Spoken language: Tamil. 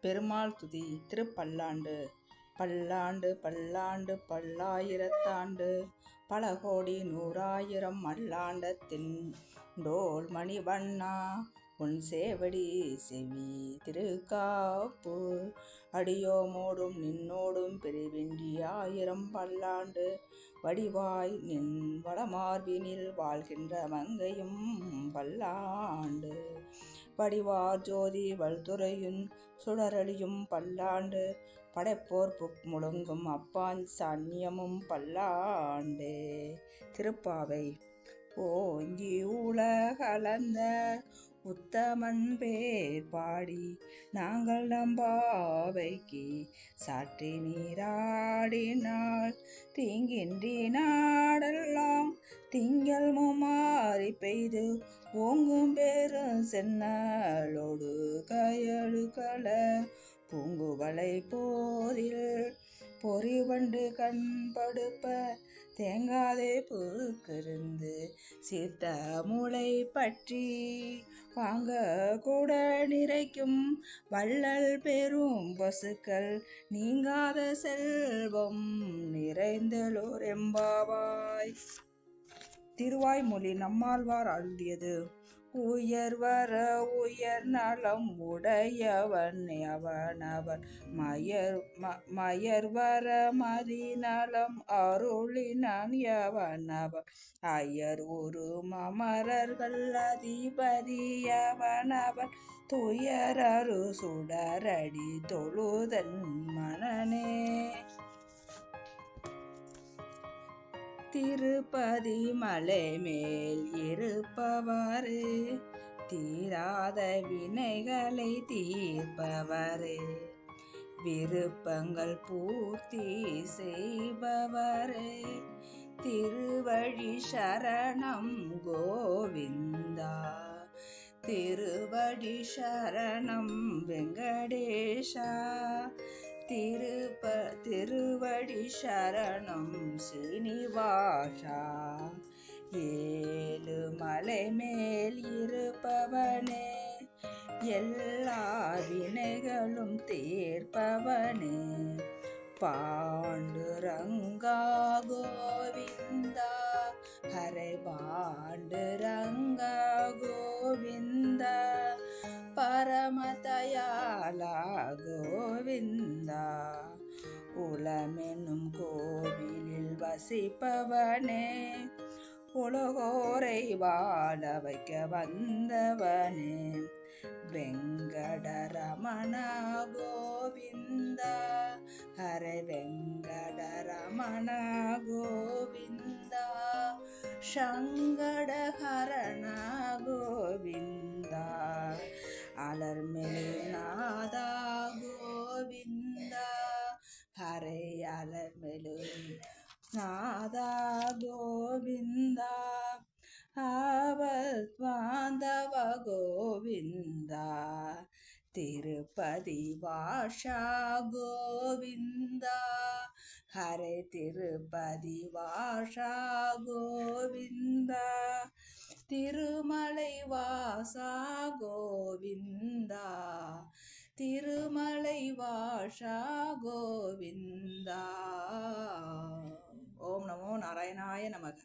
பெருமாள் துதி. திருப்பல்லாண்டு. பல்லாண்டு பல்லாண்டு பல்லாயிரத்தாண்டு. பல கோடி நூறாயிரம் மல்லாண்டத்தின் டோல் மணிவண்ணா. உன் சேவடி செவி திருக்காப்பு. அடியோமோடும் நின்னோடும் பிரிவின்றி ஆயிரம் பல்லாண்டு. வடிவாய் நின் வடமார்பினில் வாழ்கின்ற மங்கையும் பல்லாண்டு. வடிவார் ஜோதி வல்துறையும் சுடரழியும் பல்லாண்டு படைப்போர் புக் முழங்கும் அப்பான் சன்னியமும் பல்லாண்டு. திருப்பாவை ஓங்கி உலகளந்த உத்தமன் பேர் பாடி நாங்கள் நம்பாவைக்கு சாற்றி நீராடினால் தீங்கின்றி நாடெல்லாம் திங்கள் முமா முமாறி பெய்து ஓங்கும் பேரும் சென்னாளோடு கயழுகள பூங்குவலை போரில் பொறிவண்டு கண்படுப்ப தேங்காதே பூக்கிருந்து சீர்த்த மூளை பற்றி வாங்க கூட நிறைக்கும் வள்ளல் பெரும் பசுக்கள் நீங்காத செல்வம் நிறைந்தலோர் எம்பாவாய். திருவாய்மொழி நம்மாழ்வார் அருளியது உயர் வர உயர் நலம் உடையவன் அவனவன். மயர் மயர் வர மதி நலம் அருளினான் எவனவன். அயர் ஒரு மமரர்கள் அதிபதியவனவன் துயரரு சுடரடி தொழுதன் மனனே. திருப்பதி மலை மேல் இருப்பவாறு தீராத வினைகளை தீர்ப்பவரே விருப்பங்கள் பூர்த்தி செய்பவரே திருவழி சரணம் கோவிந்தா திருவடி சரணம் வெங்கடேஷா திருப்ப திருவடி சரணம் சீனிவாசா. ஏழு மலை மேல் இருப்பவனே எல்லா வினைகளும் தீர்ப்பவனே. பாண்டுரங்கா கோவிந்தா ஹரே பாண்டுரங்கா. உலமெனும் கோவிலில் வசிப்பவனே உலகோரை வாழ வைக்க வந்தவனே. வெங்கடரமண கோவிந்தா ஹரே வெங்கடரமண கோவிந்தா சங்கடஹரணா அலர்மெலு நாதா கோவிந்தா ஆவத்வாந்தவ கோவிந்தா திருப்பதி வாஷா கோவிந்தா ஹரே திருப்பதி வாஷா கோவிந்தா திருமலை வாசா கோவிந்தா திருமலை வாஷா கோவிந்தா నారాయణాయ నమః